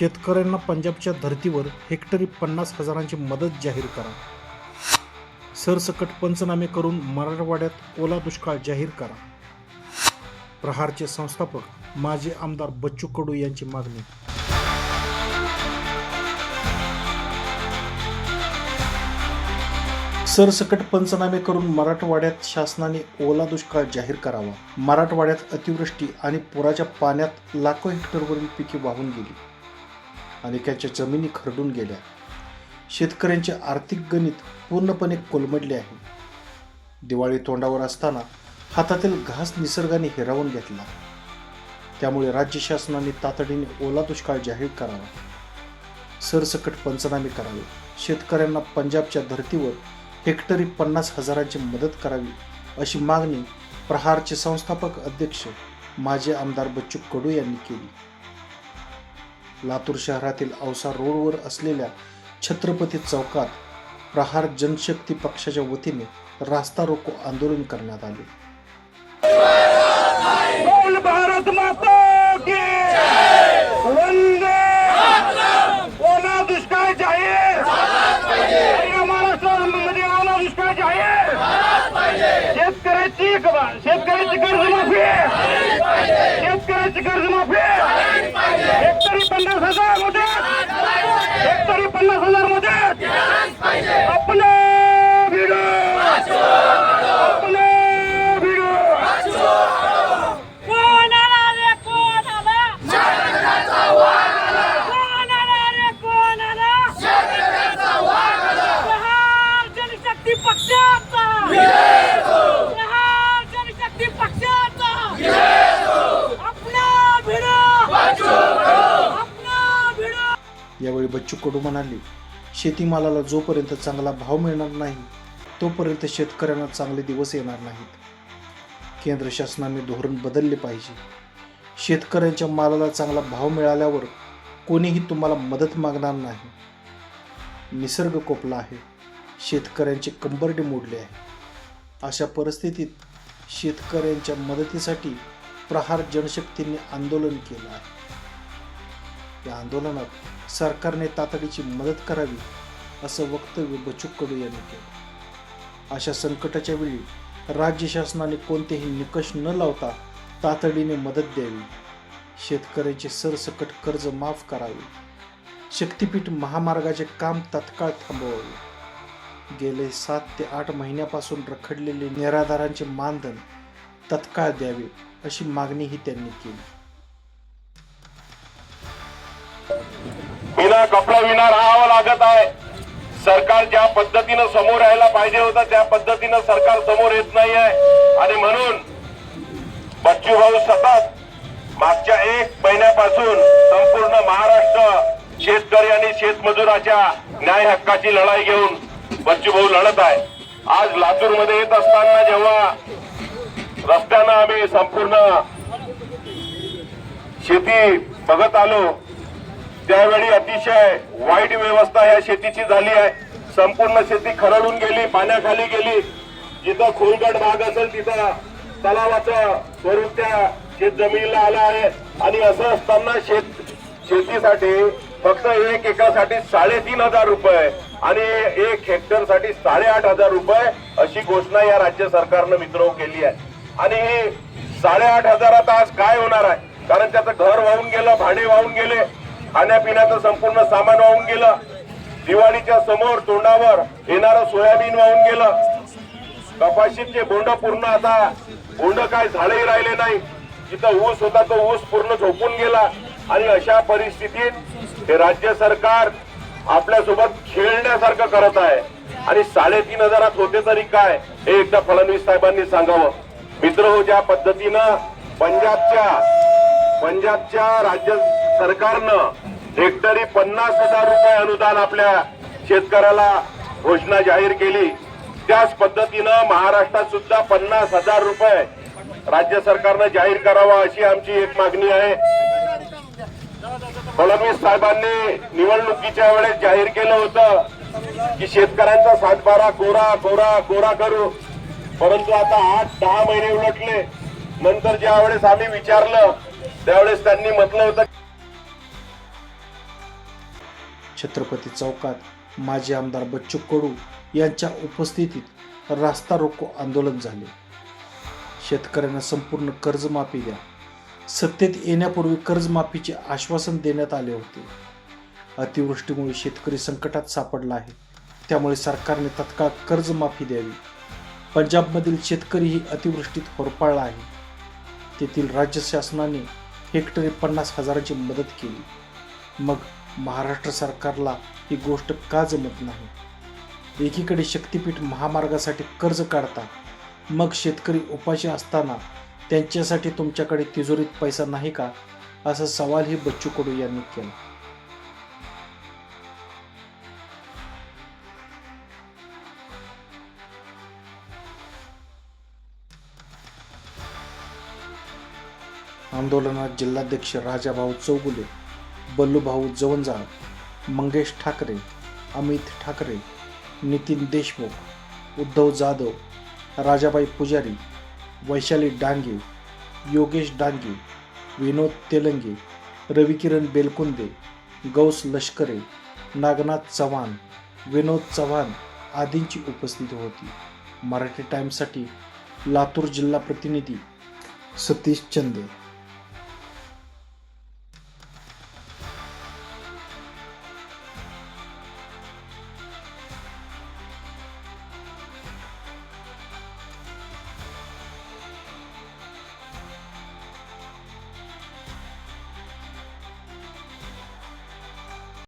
शेतकऱ्यांना पंजाबच्या धर्तीवर हेक्टरी पन्नास हजारांची मदत जाहीर करा. सरसकट पंचनामे करून मराठवाड्यात ओला दुष्काळ जाहीर करा. प्रहारचे संस्थापक माजी आमदार बच्चू कडू यांची मागणी. सरसकट पंचनामे करून मराठवाड्यात शासनाने ओला दुष्काळ जाहीर करावा. मराठवाड्यात अतिवृष्टी आणि पुराच्या पाण्यात लाखो हेक्टरवरील पिके वाहून गेली. अनेकांच्या जमिनी खरडून गेल्या. शेतकऱ्यांचे आर्थिक गणित पूर्णपणे कोलमडले आहे. दिवाळी तोंडावर असताना हातातील घास निसर्गाने हिरावून घेतला. त्यामुळे राज्य शासनाने तातडीने ओला दुष्काळ जाहीर करावा. सरसकट पंचनामे करावे. शेतकऱ्यांना पंजाबच्या धर्तीवर हेक्टरी पन्नास हजारांची मदत करावी अशी मागणी प्रहारचे संस्थापक अध्यक्ष माजी आमदार बच्चू कडू यांनी केली. लातूर शहरातील औसा रोडवर असलेल्या छत्रपती चौकात प्रहार जनशक्ती पक्षाच्या वतीने रास्ता रोको आंदोलन करण्यात आले. भारत माता दुष्काळ जाहीर. जाहीर. शेतकऱ्याची शेतकऱ्याची कर्जमाफी. शेतकऱ्याची कर्जमाफी. हेक्टरी पन्नास हजारमध्ये हेक्टरी पन्नास हजारमध्ये आपले भिडो आपले भिडो कोण आला रे कोण आला कोण आला रे कोण आला प्रहार जनशक्ती पक्षाचा प्रहार जनशक्ती पक्षाचा आपला भिडो आपला भिडो म्हणाले शेतीमालाला जोपर्यंत चांगला भाव मिळणार नाही तोपर्यंत शेतकऱ्यांना चांगले दिवस येणार नाहीत. केंद्र शासनाने धोरण बदलले पाहिजे. शेतकऱ्यांच्या मालाला चांगला भाव मिळाल्यावर कोणीही तुम्हाला मदत मागणार नाही. निसर्ग कोपला आहे. शेतकऱ्यांचे कंबरडे मोडले आहे. अशा परिस्थितीत शेतकऱ्यांच्या मदतीसाठी प्रहार जनशक्तीने आंदोलन केलं आहे. या आंदोलनात सरकारने तातडीची मदत करावी असं वक्तव्य बच्चू कडू यांनी केलं. अशा संकटाच्या वेळी राज्य शासनाने कोणतेही निकष न लावता तातडीने मदत द्यावी. शेतकऱ्यांचे सरसकट कर्ज माफ करावे. शक्तीपीठ महामार्गाचे काम तत्काळ थांबवावे. गेले सात ते आठ महिन्यापासून रखडलेले निराधारांचे मानधन तत्काळ द्यावे अशी मागणीही त्यांनी केली. कपडा विना राहावं लागत आहे. सरकार ज्या पद्धतीनं समोर यायला पाहिजे होतं त्या पद्धतीनं सरकार समोर येत नाही आहे आणि म्हणून बच्चू भाऊ सतत मागच्या एक महिन्यापासून संपूर्ण महाराष्ट्र शेतकरी आणि शेतमजुराच्या न्याय हक्काची लढाई घेऊन बच्चू भाऊ लढत आहे. आज लातूरमध्ये येत असताना जेव्हा रस्त्यानं आम्ही संपूर्ण शेती बघत आलो त्यावेळी अतिशय वाईट व्यवस्था या शेतीची झाली आहे संपूर्ण शेती खरडून गेली पाण्याखाली गेली जिथं खोलगड भाग असेल तिथं तलावाचं स्वरूप त्या शेत जमिनीला आलं आहे. आणि असं असताना शेत शेतीसाठी फक्त एक एकासाठी साडेतीन हजार रुपये आणि एक हेक्टरसाठी साडेआठ हजार रुपये अशी घोषणा या राज्य सरकारनं मित्र केली आहे. आणि हे साडेआठ हजारात आज काय होणार आहे? कारण त्याचं घर वाहून गेलं भाडे वाहून गेले खाण्यापिण्याचं संपूर्ण सामान वाहून गेलं. दिवाळीच्या समोर तोंडावर येणारं सोयाबीन वाहून गेलं. कपाशीचे बोंड पूर्ण आता बोंड काय झाडही राहिले नाही. जिथं ऊस होता तो ऊस पूर्ण झोपून गेला. आणि अशा परिस्थितीत हे राज्य सरकार आपल्यासोबत खेळण्यासारखं करत आहे. आणि साडेतीन हजारात होते तरी काय हे एकदा फडणवीस साहेबांनी सांगावं. मित्र हो ज्या पद्धतीनं पंजाबच्या पंजाबच्या राज्य सरकारनं हेक्टरी पन्नास हजार रुपये अनुदान आपल्या शेतकऱ्याला घोषणा जाहीर केली. त्याच पद्धतीनं महाराष्ट्रात सुद्धा पन्नास हजार रुपये राज्य सरकारनं जाहीर करावा अशी आमची एक मागणी आहे. फडणवीस साहेबांनी निवडणुकीच्या वेळेस जाहीर केलं होतं की शेतकऱ्यांचा सातबारा कोरा कोरा कोरा करू. परंतु आता आठ दहा महिने उलटले. नंतर ज्या वेळेस आम्ही विचारलं त्यावेळेस त्यांनी म्हटलं होतं छत्रपती चौकात माजी आमदार बच्चू कडू यांच्या उपस्थितीत रास्ता रोको आंदोलन झाले. शेतकऱ्यांना संपूर्ण कर्जमाफी द्या. सत्तेत येण्यापूर्वी कर्जमाफीचे आश्वासन देण्यात आले होते. अतिवृष्टीमुळे शेतकरी संकटात सापडला आहे. त्यामुळे सरकारने तत्काळ कर्जमाफी द्यावी. पंजाबमधील शेतकरीही अतिवृष्टीत होरपाळला आहे. तेथील राज्य शासनाने हेक्टरी पन्नास हजाराची मदत केली. मग महाराष्ट्र सरकारला ही गोष्ट का जमत नाही? एकीकडे शक्तीपीठ महामार्गासाठी कर्ज काढता मग शेतकरी उपाशी असताना त्यांच्यासाठी तुमच्याकडे तिजोरीत पैसा नाही का? असा सवालही बच्चू कडू यांनी केला. आंदोलनात जिल्हाध्यक्ष राजाभाऊ चौगुले बल्लूभाऊ जवंजाळ मंगेश ठाकरे अमित ठाकरे नितीन देशमुख उद्धव जाधव राजाबाई पुजारी वैशाली डांगे योगेश डांगे विनोद तेलंगे रविकिरण बेलकुंदे गौस लष्करे नागनाथ चव्हाण विनोद चव्हाण आदींची उपस्थिती होती. मराठी टाईमसाठी लातूर जिल्हा प्रतिनिधी सतीश चंदे.